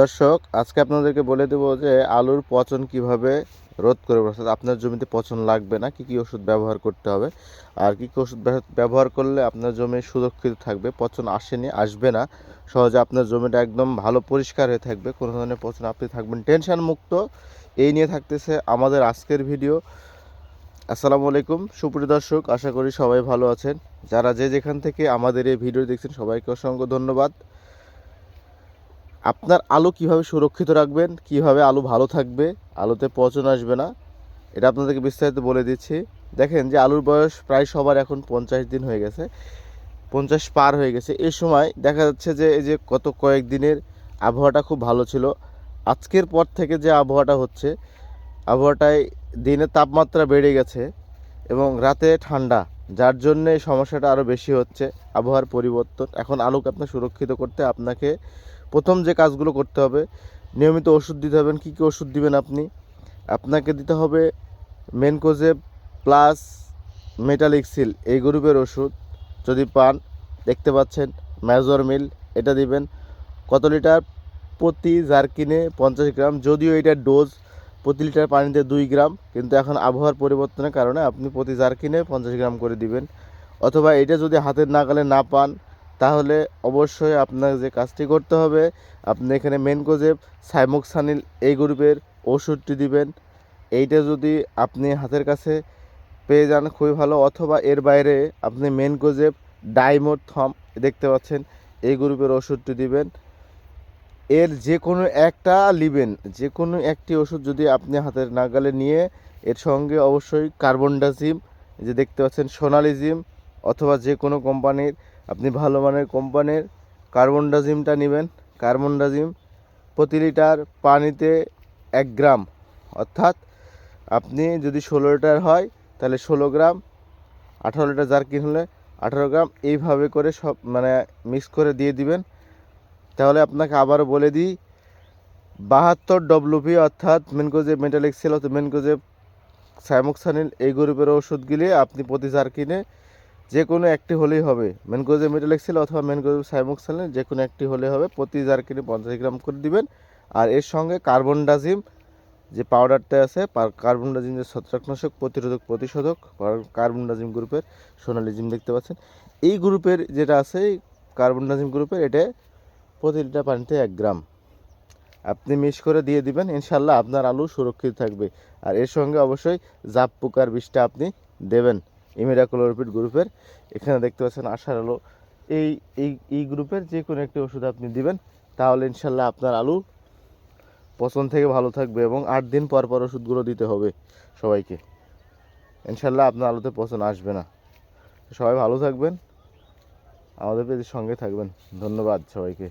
দর্শক, আজকে আপনাদেরকে বলে দেবো যে আলুর পচন কীভাবে রোধ করবে? অর্থাৎ আপনার জমিতে পচন লাগবে না, কি কি ওষুধ ব্যবহার করতে হবে? আর কি কী ওষুধ ব্যবহার করলে আপনার জমি সুরক্ষিত থাকবে? পচন আসেনি, আসবে না। সহজে আপনার জমিটা একদম ভালো পরিষ্কার হয়ে থাকবে। কোনো ধরনের পচন আপনি থাকবেন টেনশন মুক্ত। এই নিয়ে থাকতেছে আমাদের আজকের ভিডিও। আসসালামু আলাইকুম। সুপ্রিয় দর্শক, আশা করি সবাই ভালো আছেন। যারা যে যেখান থেকে আমাদের এই ভিডিও দেখছেন, সবাইকে অসংখ্য ধন্যবাদ। আপনার আলু কীভাবে সুরক্ষিত রাখবেন, কীভাবে আলু ভালো থাকবে, আলুতে পচন আসবে না, এটা আপনাদেরকে বিস্তারিত বলে দিচ্ছি। দেখেন যে আলুর বয়স প্রায় সবার এখন পঞ্চাশ দিন হয়ে গেছে, পঞ্চাশ পার হয়ে গেছে। এই সময় দেখা যাচ্ছে যে, এই যে গত কয়েকদিনের আবহাওয়াটা খুব ভালো ছিল। আজকের পর থেকে যে আবহাওয়াটা হচ্ছে, আবহাওয়াটায় দিনের তাপমাত্রা বেড়ে গেছে এবং রাতে ঠান্ডা, যার জন্য এই সমস্যাটা আরও বেশি হচ্ছে, আবহাওয়ার পরিবর্তন। এখন আলুকে আপনার সুরক্ষিত করতে আপনাকে প্রথম যে কাজগুলো করতে হবে, নিয়মিত ওষুধ দিতে হবেন। কী কী ওষুধ দিবেন আপনি? আপনাকে দিতে হবে মেনকোজেব প্লাস মেটালিক্সিল এই গ্রুপের ওষুধ। যদি পান, দেখতে পাচ্ছেন ম্যাজর মিল, এটা দিবেন। কত লিটার? প্রতি জারকিনে পঞ্চাশ গ্রাম। যদিও এটার ডোজ প্রতি লিটার পানিতে দুই গ্রাম, কিন্তু এখন আবহাওয়ার পরিবর্তনের কারণে আপনি প্রতি জারকিনে পঞ্চাশ গ্রাম করে দিবেন। অথবা এটা যদি হাতের নাগালে না পান তাহলে অবশ্যই আপনার যে কাজটি করতে হবে, আপনি এখানে মেনকোজেব সাইমোক্সানিল এই গ্রুপের ওষুধটি দিবেন। এইটা যদি আপনি হাতের কাছে পেয়ে যান, খুবই ভালো। অথবা এর বাইরে আপনি মেনকোজেব ডাইমোথম দেখতে পাচ্ছেন, এই গ্রুপের ওষুধটি দিবেন। এর যে কোনো একটা লিবেন যে কোনো একটি ওষুধ যদি আপনি হাতের নাগালে নিয়ে, এর সঙ্গে অবশ্যই কার্বন কার্বনডাজিম যে দেখতে পাচ্ছেন, সোনালিজিম অথবা যে কোনো কোম্পানির আপনি ভালো মানের কোম্পানির কার্বনডাজিমটা নেবেন। কার্বনডাজিম প্রতি লিটার পানিতে এক গ্রাম। অর্থাৎ আপনি যদি ষোলো লিটার হয়, তাহলে ষোলো গ্রাম, আঠারো লিটার জারকিন হলে আঠারো গ্রাম এইভাবে করে সব মানে মিক্স করে দিয়ে দিবেন। তাহলে আপনাকে আবারও বলে দিই, বাহাত্তর ডব্লুপি অর্থাৎ মেনকোজে মেটালিক্সেল অথবা মেনকোজে সাইমোক্সানিল, এই গ্রুপের ওষুধগুলি আপনি প্রতি জারকিনে যে কোনো একটি হলেই হবে। মেনকোজে মেটালেক্সিল অথবা মেনকোজে সাইমোক্সালিন যে কোনো একটি হলে হবে। প্রতি জারকিনে পঞ্চাশ গ্রাম করে দিবেন। আর এর সঙ্গে কার্বন ডাজিম যে পাউডারটা আছে কার্বন ডাজিম যে ছত্রাকনাশক প্রতিরোধক প্রতিশোধক কার্বন ডাজিম গ্রুপের সোনালিজিম দেখতে পাচ্ছেন। এই গ্রুপের যেটা আছে কার্বন ডাজিম গ্রুপের, এটা প্রতি লিটার পানিতে এক গ্রাম আপনি মিক্স করে দিয়ে দিবেন ইনশাল্লাহ আপনার আলু সুরক্ষিত থাকবে। আর এর সঙ্গে অবশ্যই জাপ পোকার বিষটা আপনি দেবেন। ইমিডাক্লোরপিড গ্রুপের, এখানে দেখতে পাচ্ছেন আশার আলো। এই এই এই গ্রুপের যে কোনো একটি ওষুধ আপনি দিবেন, তাহলে ইনশাল্লাহ আপনার আলু পচন থেকে ভালো থাকবে এবং আট দিন পর পর ওষুধগুলো দিতে হবে সবাইকে। ইনশাল্লাহ আপনার আলুতে পচন আসবে না। সবাই ভালো থাকবেন, আমাদের পেজের সঙ্গে থাকবেন। ধন্যবাদ সবাইকে।